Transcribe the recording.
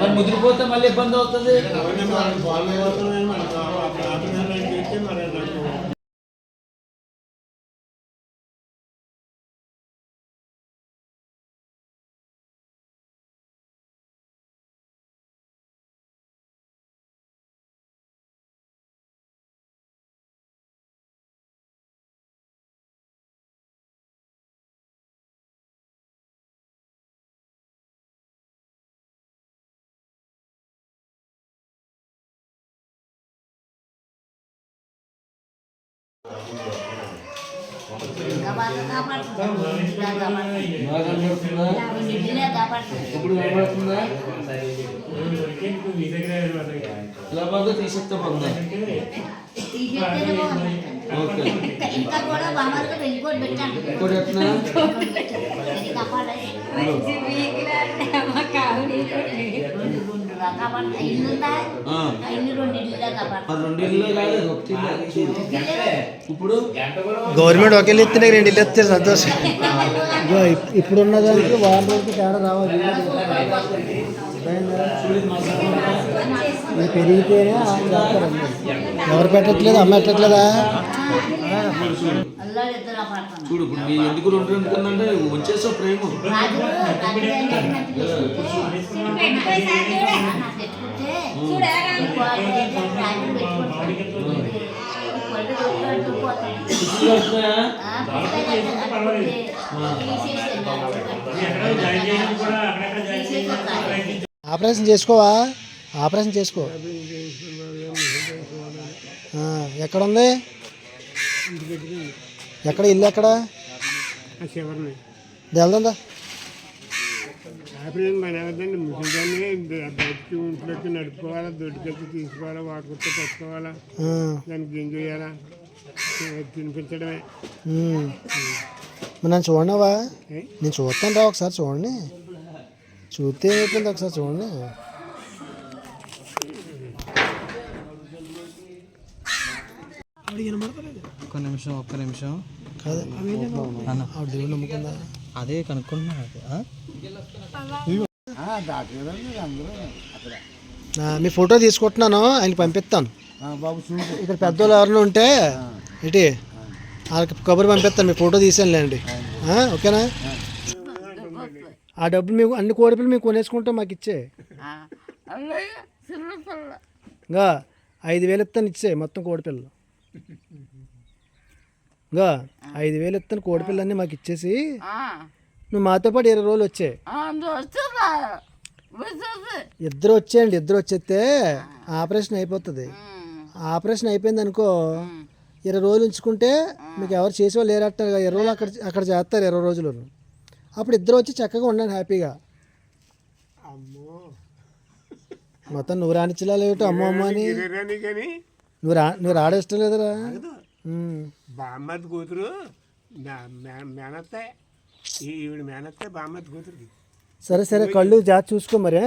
మరి ముదిరిపోతే మళ్ళీ ఇబ్బంది అవుతుంది. తీసేస్తే బాగుందా ఓకే ఇంకా కూడా బామ్మగా వెళ్ళిపోయి పెట్టాను ఇంకోటి ఎట్లా ఇది కాపాడాలి గవర్నమెంట్ ఒక ఇల్లు. ఇస్తే రెండు ఇల్లు ఇస్తే సంతోషం. ఇగో ఇప్- ఇప్పుడున్న దానికి వారం రోజులకి తేడా రావాలి. పెరిగితేనే ఎవరు పెట్టట్లేదు అమ్మ పెట్టట్లేదా? చూడు ఇప్పుడు మీ ఎందుకు రెండు ఎందుకంటే వచ్చేసా ప్రేమ. ఆపరేషన్ చేసుకోవా? ఆపరేషన్ చేసుకో. ఆ, ఎక్కడ ఇల్లు ఎక్కడ? వెళ్దా ఆపరేషన్ పని అవద్దండి ముసలిదాన్ని బయటికి ఇంట్లోకి నడుపుకోవాలా దొడ్డుకెళ్ళి తీసుకోవాలా వాటికొస్తే పట్టుకోవాలా దానికి గింజ వేయాలా తినిపించడమే. నన్ను చూడవా ఏ? నేను చూస్తాను రా ఒకసారి చూడండి. చూస్తే అయిపోయింది ఒకసారి చూడండి. ఒక్క నిమిషం ఒక్క నిమిషం. కాదు. దేవుడు నమ్ముకుందా? అదే కనుక్కుంటున్నా అది, ఆ? ఆ, మీ ఫోటో తీసుకుంటున్నాను ఆయనకి పంపిస్తాను. ఇక్కడ పెద్దోళ్ళు ఎవరైనా ఉంటే ఇటీ వాళ్ళకి కబురు పంపిస్తాను మీ ఫోటో తీసానులేండి ఆ, ఓకేనా? ఆ డబ్బులు మీకు అన్ని కోడిపిల్లలు మీకు కొనేసుకుంటే మాకు ఇచ్చే. ఇంకా ఐదు వేలు ఇస్తాను ఇచ్చే మొత్తం కోడిపిల్లలు ఇంకా ఐదు వేలు ఇస్తాను కోడిపిల్లలన్నీ మాకు ఇచ్చేసి. నువ్వు మాతో పాటు ఇరవై రోజులు వచ్చాయి ఇద్దరు వచ్చేయండి ఇద్దరు వచ్చేస్తే ఆపరేషన్ అయిపోతుంది. ఆపరేషన్ అయిపోయింది అనుకో ఇరవై రోజులు ఉంచుకుంటే మీకు ఎవరు చేసేవాళ్ళు లేరట ఇరవై రోజులు అక్కడ అక్కడ చేస్తారు ఇరవై రోజులు అప్పుడు ఇద్దరు వచ్చి చక్కగా ఉండండి హ్యాపీగా. మొత్తం నువ్వు రానిచ్చలా లేటు అమ్మ అమ్మ అని. నువ్వు రా నువ్వు రావడం ఇష్టం లేదురా. బామ్మది కూతురు మేనత్తే. ఈవిడ మేనత్తే బామ్మది కూతురుకి సరే సరే కళ్ళు జాగ్రత్త చూసుకో మరి.